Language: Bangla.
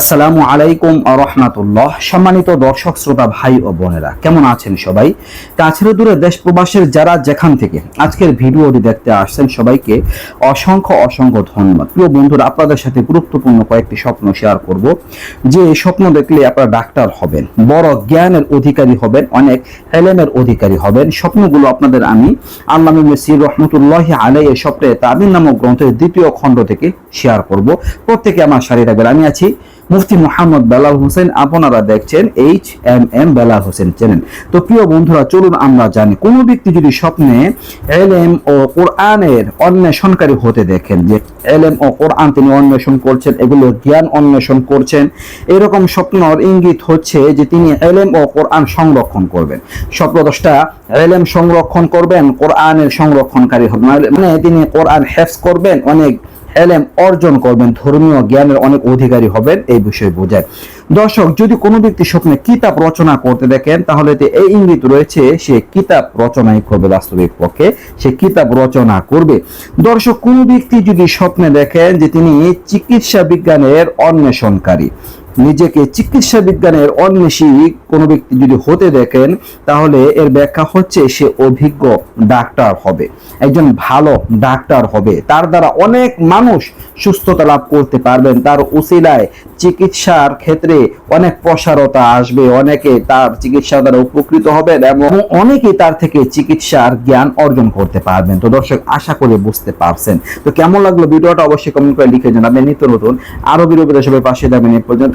আসসালামু আলাইকুম রহমাতুল্লাহ। সম্মানিত দর্শক, শ্রোতা, ভাই ও বোনেরা, কেমন আছেন সবাই? কাছের দূরে দেশ প্রবাসের যারা যেখান থেকে আজকের ভিডিওটি দেখতে আসছেন সবাইকে অসংখ্য অসংখ্য ধন্যবাদ। প্রিয় বন্ধুরা, আপনাদের সাথে গুরুত্বপূর্ণ কয়েকটি স্বপ্ন শেয়ার করব। যে স্বপ্ন দেখলে আপনারা ডাক্তার হবেন, বড় জ্ঞানের অধিকারী হবেন, অনেক এলেমের অধিকারী হবেন। স্বপ্নগুলো আপনাদের আমি আল্লাহ মেসির রহমতুল্লাহ আলাই এই স্বপ্নে তাবিন নামক গ্রন্থের দ্বিতীয় খণ্ড থেকে শেয়ার করব। প্রত্যেকে আমার সারি রাখবেন। আমি আছি মুফতি মোহাম্মদ বেলাল হোসেন আপনারা দেখছেন H M M Belal Hossain চেনেন তো প্রিয় বন্ধুরা, চলুন আমরা জানি, কোনো ব্যক্তি যদি স্বপ্নে এলএম ও কোরআনের অন্বেষণকারী হতে দেখেন, যে এলএম ও কোরআন তিনি অন্বেষণ করছেন, এগুলো জ্ঞান অন্বেষণ করছেন, এরকম স্বপ্নর ইঙ্গিত হচ্ছে যে তিনি এলএম ও কোরআন সংরক্ষণ করবেন। স্বপ্নদশটা এলএম সংরক্ষণ করবেন, কোরআনের সংরক্ষণকারী হবেন। মানে তিনি কোরআন হেফস করবেন, অনেক এলেম অর্জন করবেন, ধর্মীয় জ্ঞানের অনেক অধিকারী হবেন, এই বিষয়ে বোঝায়। দর্শক, যদি কোনো ব্যক্তি স্বপ্নে কিতাব রচনা করতে দেখেন, তাহলে এই ইঙ্গিত রয়েছে, সে কিতাব রচনাই করবে বাস্তবিক পক্ষে, সে কিতাব রচনা করবে। দর্শক, কোনো ব্যক্তি যদি স্বপ্নে দেখেন যে তিনি চিকিৎসা বিজ্ঞানের অন্বেষণকারী নিজেকে চিকিৎসা বিজ্ঞানের অন্বেষী কোনো ব্যক্তি যদি হতে দেখেন, তাহলে এর ব্যাখ্যা হচ্ছে সে অভিজ্ঞ ডাক্তার হবে, একজন ভালো ডাক্তার হবে। তার দ্বারা অনেক মানুষ সুস্থতা লাভ করতে পারবেন। তার উসিলায় চিকিৎসার ক্ষেত্রে অনেক প্রসারতা আসবে, অনেকে তার চিকিৎসা দ্বারা উপকৃত হবেন এবং অনেকে তার থেকে চিকিৎসার জ্ঞান অর্জন করতে পারবেন। তো দর্শক, আশা করে বুঝতে পারছেন। তো কেমন লাগল ভিডিওটা? অবশ্যই কমেন্ট করে লিখে জানাবেন। নিত্য নতুন আরও ভিডিও সবাই পাশে যাবেন এই পর্যন্ত